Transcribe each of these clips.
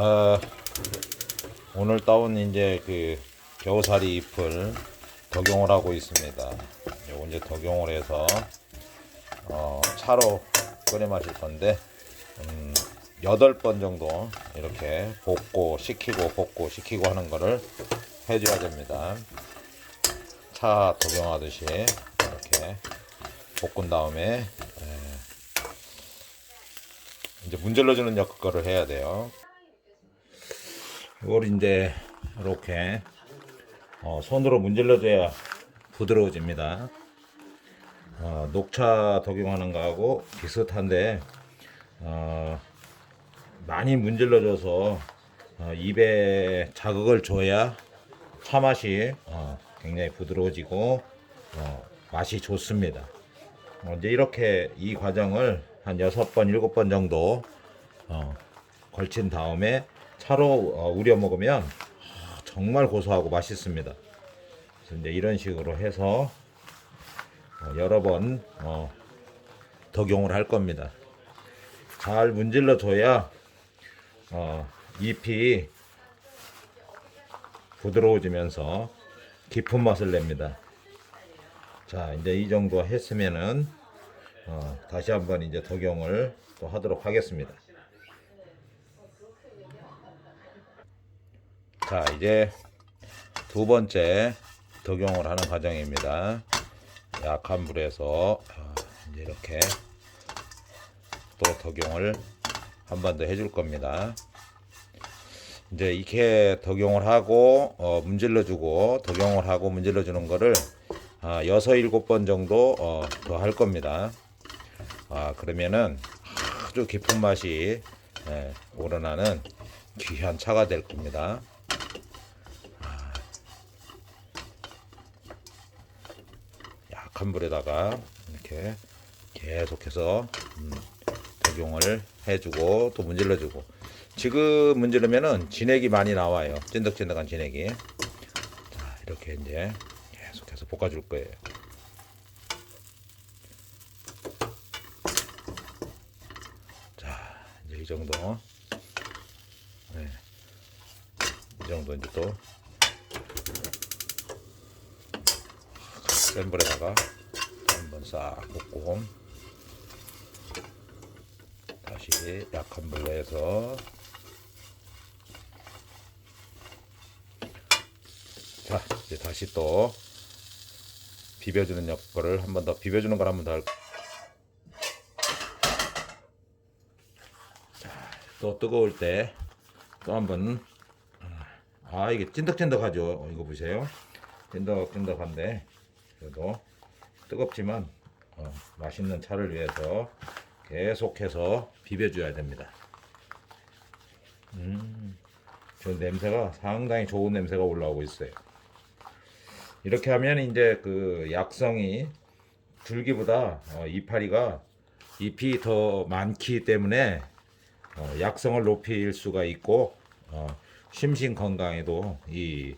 어, 오늘 따온 이제 그 겨우살이 잎을 덕용을 하고 있습니다. 요거 이제 덕용을 해서 어, 차로 끓여 마실 건데 음, 8번 정도 이렇게 볶고 식히고 볶고 식히고 하는 거를 해줘야 됩니다. 차 덕용하듯이 이렇게 볶은 다음에 에, 이제 문질러주는 역할을 해야 돼요. 이걸 이제 이렇게 어, 손으로 문질러줘야 부드러워집니다. 어, 녹차 덕용하는 거하고 비슷한데 어, 많이 문질러줘서 어, 입에 자극을 줘야 차 맛이 어, 굉장히 부드러워지고 어, 맛이 좋습니다. 어, 이제 이렇게 이 과정을 한 여섯 번 일곱 번 정도 어, 걸친 다음에 차로 어, 우려 먹으면 아, 정말 고소하고 맛있습니다. 그래서 이제 이런 식으로 해서 어, 여러 번 어, 덕용을 할 겁니다. 잘 문질러 줘야 어, 잎이 부드러워지면서 깊은 맛을 냅니다. 자, 이제 이 정도 했으면은 어, 다시 한번 이제 덕용을 또 하도록 하겠습니다. 자, 이제 두 번째 덕용을 하는 과정입니다. 약한 불에서 어, 이제 이렇게 또 덕용을 한 번 더 해줄 겁니다. 이제 이렇게 덕용을 하고 어, 문질러 주고 덕용을 하고 문질러 주는 거를 아, 여섯 일곱 번 정도 어, 더 할 겁니다. 아, 그러면은 아주 깊은 맛이 예, 우러나는 귀한 차가 될 겁니다. 약한 불에다가 이렇게 계속해서 음, 적용을 해주고 또 문질러주고. 지금 문지르면은 진액이 많이 나와요. 찐득찐득한 진액이. 자 이렇게 이제 계속해서 볶아줄 거예요. 자 이제 이 정도. 네. 이 정도 이제 또 센 불에다가 한번 싹 볶고 다시 약한 불로 해서 자 이제 다시 또 비벼주는 역할을 한 번 더 비벼주는 걸 한 번 더 할. 또 뜨거울 때 또 한번 아 이게 찐득찐득하죠 이거 보세요 찐득찐득한데 그래도 뜨겁지만 어, 맛있는 차를 위해서 계속해서 비벼줘야 됩니다. 음, 저 냄새가 상당히 좋은 냄새가 올라오고 있어요. 이렇게 하면 이제 그 약성이 줄기보다 어, 이파리가 잎이 더 많기 때문에 어, 약성을 높일 수가 있고 어, 심신 건강에도 이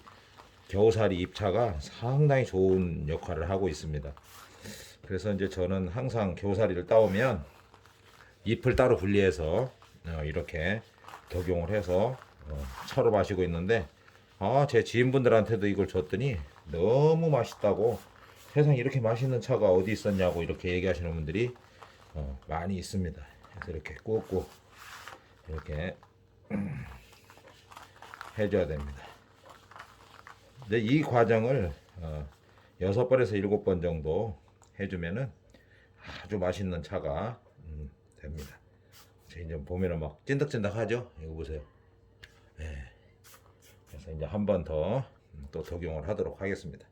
겨우살이 잎차가 상당히 좋은 역할을 하고 있습니다. 그래서 이제 저는 항상 겨우살이를 따오면 잎을 따로 분리해서 어, 이렇게 덕용을 해서 어, 차로 마시고 있는데 아, 제 지인분들한테도 이걸 줬더니 너무 맛있다고 세상에 이렇게 맛있는 차가 어디 있었냐고 이렇게 얘기하시는 분들이 어, 많이 있습니다. 그래서 이렇게 꾹꾹 이렇게 해줘야 됩니다. 근데 이 과정을 어, 여섯 번에서 일곱 번 정도 해주면은 아주 맛있는 차가 음, 됩니다. 자, 이제 보면은 막 찐득찐득하죠? 이거 보세요. 예. 그래서 이제 한 번 더 또 적용을 하도록 하겠습니다.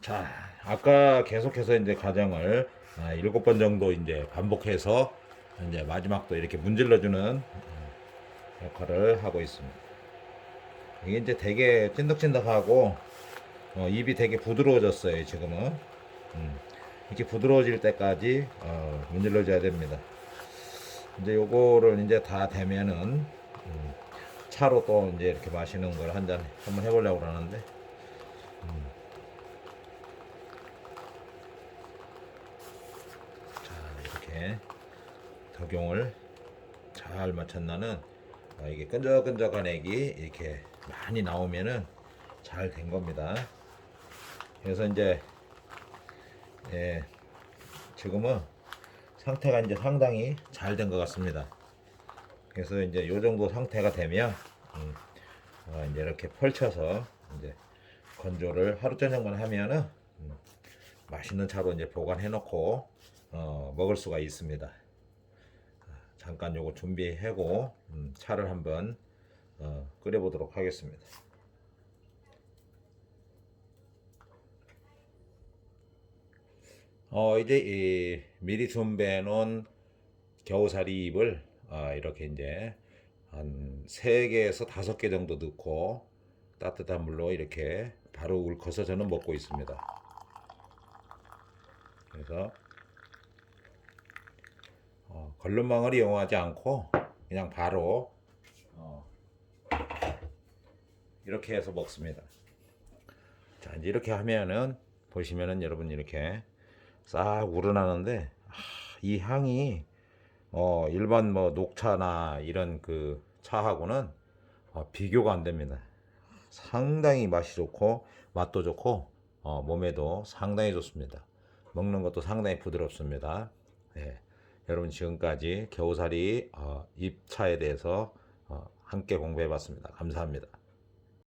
자, 아까 계속해서 이제 과정을 아, 일곱 번 정도 이제 반복해서 이제 마지막도 이렇게 문질러주는 음, 역할을 하고 있습니다. 이게 이제 되게 찐득찐득하고 어, 입이 되게 부드러워졌어요 지금은 음, 이렇게 부드러워질 때까지 어, 문질러 줘야 됩니다 이제 요거를 이제 다 되면은 음, 차로 또 이제 이렇게 마시는 걸 한 잔 한번 해보려고 그러는데 음. 자 이렇게 적용을 잘잘 맞췄나는 아, 이게 끈적끈적한 액이 이렇게 많이 나오면은 잘 된 겁니다. 그래서 이제 예, 지금은 상태가 이제 상당히 잘 된 것 같습니다. 그래서 이제 요 정도 상태가 되면 음, 어, 이제 이렇게 펼쳐서 이제 건조를 하루 저녁만 하면은 음, 맛있는 차로 이제 보관해 놓고 어, 먹을 수가 있습니다. 잠깐 요거 준비하고 음, 차를 한번 어, 끓여 보도록 하겠습니다. 어 이제 이 미리 준비해 놓은 겨우살이 잎을 어, 이렇게 이제 한 3개에서 5개 정도 넣고 따뜻한 물로 이렇게 바로 울커서 저는 먹고 있습니다. 그래서 어, 걸름망을 이용하지 않고 그냥 바로 어, 이렇게 해서 먹습니다. 자 이제 이렇게 하면은 보시면은 여러분 이렇게 싹 우러나는데 아, 이 향이 어, 일반 뭐 녹차나 이런 그 차하고는 어, 비교가 안 됩니다. 상당히 맛이 좋고 맛도 좋고 어, 몸에도 상당히 좋습니다. 먹는 것도 상당히 부드럽습니다. 예. 여러분 지금까지 겨우살이 어, 잎차에 대해서 어, 함께 공부해봤습니다. 감사합니다.